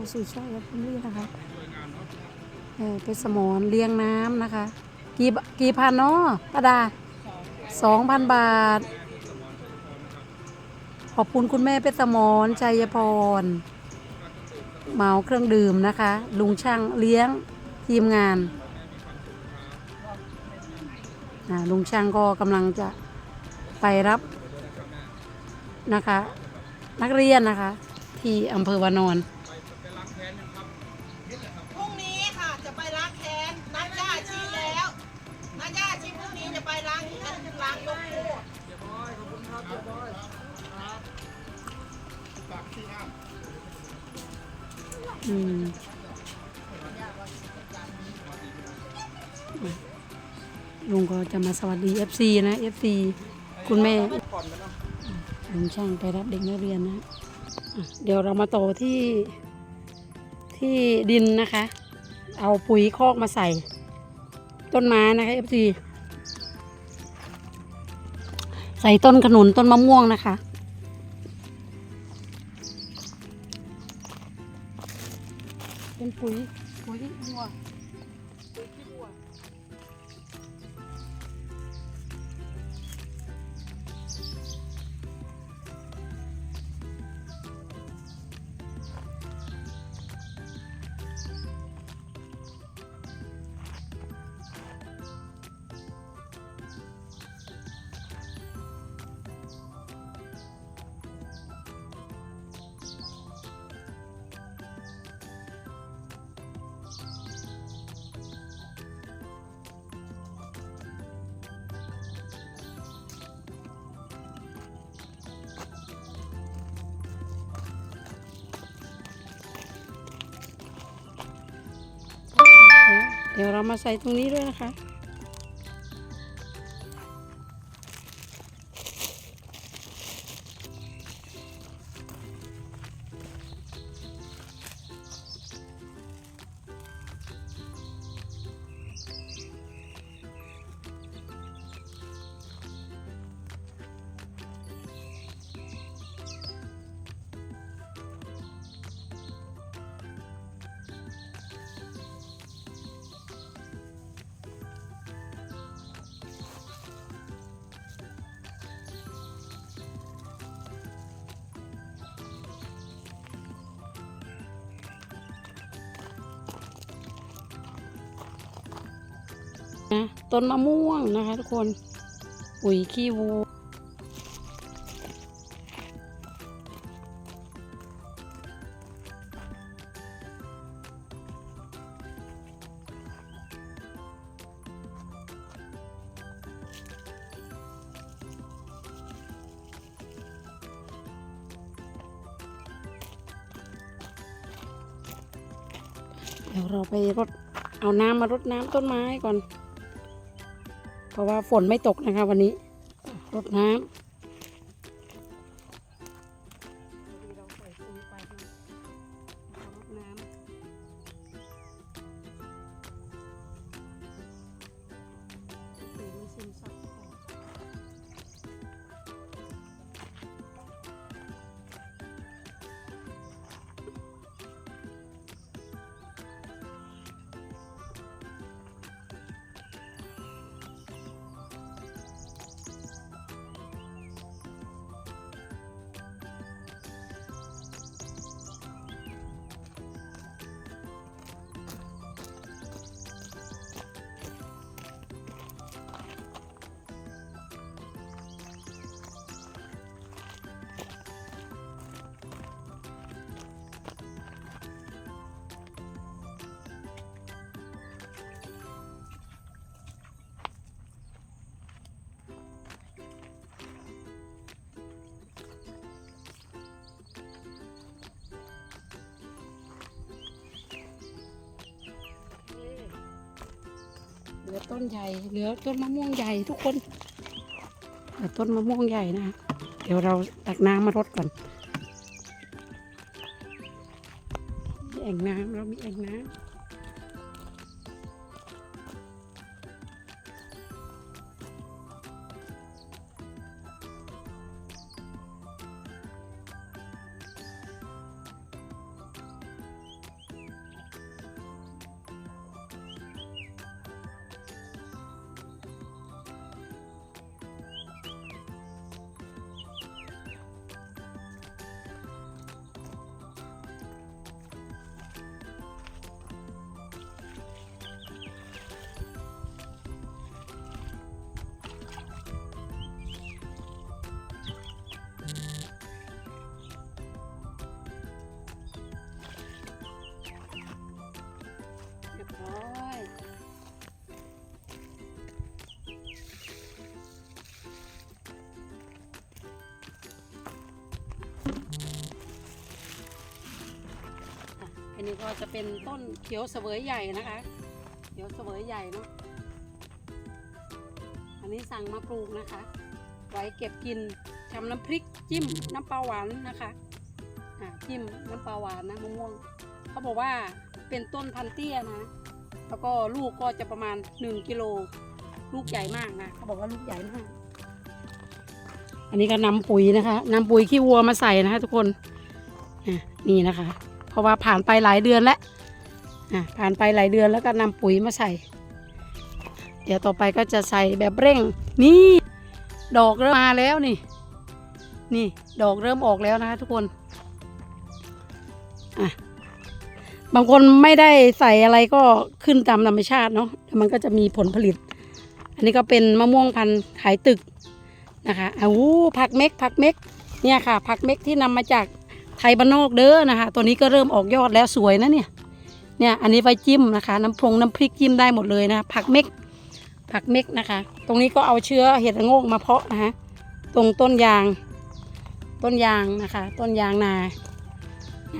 เข้าสู่ช่องแอปพลี่นะคะเออเพชรสมรเลี้ยงน้ำนะคะ กี่กี่พันเนาะป้าดาสองพันบาท ขอบคุณคุณแม่เพชรสมรชัยพรเหมาเครื่องดื่มนะคะ ลุงช่างเลี้ยงทีมงานลุงช่างก็กำลังจะไปรับนะคะ นักเรียนนะคะ ที่อำเภอวานอน อืมลุงก็จะมาสวัสดี FC นะ FC คุณแม่ลุงช่างไปรับเด็กนักเรียนนะะเดี๋ยวเรามาต่อที่ที่ดินนะคะ เอาปุ๋ยคอกมาใส่ ต้นไม้นะคะ FC ใส่ต้นขนุนต้นมะม่วงนะคะ เป็นปุ๋ยปุ๋ยวัวปุ๋ยขี้วัว ดี๋ยวเรามาใส่ตรงนี้ด้วยนะคะ นะต้นมะม่วงนะคะทุกคนปุ๋ยขี้วัวเดี๋ยวเราไปรดเอาน้ำมารดน้ำต้นไม้ก่อน เพราะว่าฝนไม่ตกนะคะวันนี้รดน้ำ ลือต้นใหญ่ เหลือต้นมะม่วงใหญ่ทุกคนเหลือต้นมะม่วงใหญ่นะ เดี๋ยวเราตักน้ำมารดก่อน มีแอ่งน้ำเรามีแอ่งน้ำ นี้ก็จะเป็นต้นเขียวเสวยใหญ่นะคะ เขียวเสวยใหญ่เนาะ อันนี้สั่งมาปลูกนะคะ ไว้เก็บกินทำน้ำพริกจิ้มน้ำปลาหวานนะคะอ่าจิ้มน้ำปลาหวานนะมะม่วง เขาบอกว่าเป็นต้นพันเตี้ยนะ แล้วก็ลูกก็จะประมาณ 1กิโล ลูกใหญ่มากนะ เขาบอกว่าลูกใหญ่มาก อันนี้ก็นำปุ๋ยนะคะนำปุ๋ยขี้วัวมาใส่นะคะทุกคน นี่นะคะ เพราะว่าผ่านไปหลายเดือนแล้วอะผ่านไปหลายเดือนแล้วก็นำปุ๋ยมาใส่ เดี๋ยวต่อไปก็จะใส่แบบเร่ง นี่ ดอกเริ่มมาแล้วนี่ นี่ดอกเริ่มออกแล้วนะคะทุกคนอะบางคนไม่ได้ใส่อะไรก็ขึ้นตามธรรมชาติเนาะมันก็จะมีผลผลิต อันนี้ก็เป็นมะม่วงพันธุ์ขายตึกนะคะอ้าวผักเม็กผักเม็กเนี่ยค่ะ ผักเม็กที่นำมาจาก ไทยบ้านนอกเด้อนะคะ ตัวนี้ก็เริ่มออกยอดแล้วสวยนะเนี่ย เนี่ยอันนี้ไว้จิ้มนะคะ น้ำพรงน้ำพริกจิ้มได้หมดเลยนะผักเม็กผักเม็กนะคะ ตรงนี้ก็เอาเชื้อเห็ดระโงกมาเพาะนะคะตรงต้นยาง ต้นยางนะคะ ต้นยางนา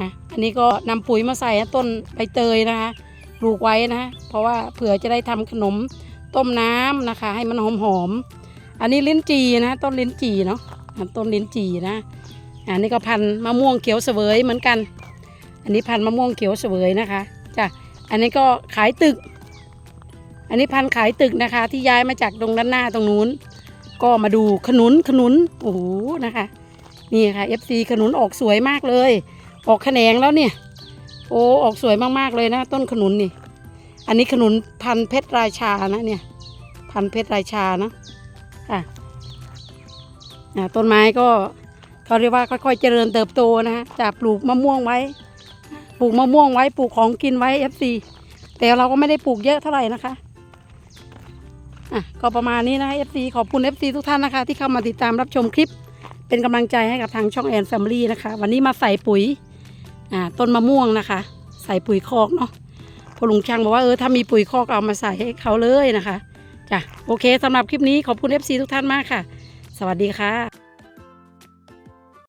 นะอันนี้ก็นำปุ๋ยมาใส่ต้นใบเตยนะคะปลูกไว้นะ เพราะว่าเผื่อจะได้ทำขนมต้มน้ำนะคะ ให้มันหอมหอมๆอันนี้ลิ้นจีนะ ต้นลิ้นจีเนาะอะต้นลิ้นจีนะ อันนี้ก็พันมะม่วงเขียวเสวยเหมือนกัน อันนี้พันมะม่วงเขียวเสวยนะคะจ้ะอันนี้ก็ขายตึก อันนี้พันขายตึกนะคะ ที่ย้ายมาจากตรงด้านหน้าตรงนู้น ก็มาดูขนุนขนุนโอ้โหนะคะนี่ค่ะ FC ขนุนออกสวยมากเลย ออกแขนงแล้วเนี่ย โอ้ออกสวยมากๆเลยนะ ต้นขนุนนี่ อันนี้ขนุนพันเพชรราชานะเนี่ย พันเพชรราชานะค่ะต้นไม้ก็ เขาเรียกว่าค่อยๆเจริญเติบโตนะฮะจากปลูกมะม่วงไว้ ปลูกมะม่วงไว้ปลูกของกินไว้ FC แต่เราก็ไม่ได้ปลูกเยอะเท่าไหร่นะคะอะก็ประมาณนี้นะคะ FC ขอบคุณ FC ทุกท่านนะคะ ที่เข้ามาติดตามรับชมคลิป เป็นกำลังใจให้กับทางช่องแอนแฟมิลี่นะคะ วันนี้มาใส่ปุ๋ยอ่าต้นมะม่วงนะคะ ใส่ปุ๋ยคอกเนาะพอลุงช่างบอกว่าเออถ้ามีปุ๋ยคอกเอามาใส่ให้เขาเลยนะคะจ้ะโอเคสำหรับคลิปนี้ขอบคุณ FC ทุกท่านมากค่ะ สวัสดีค่ะ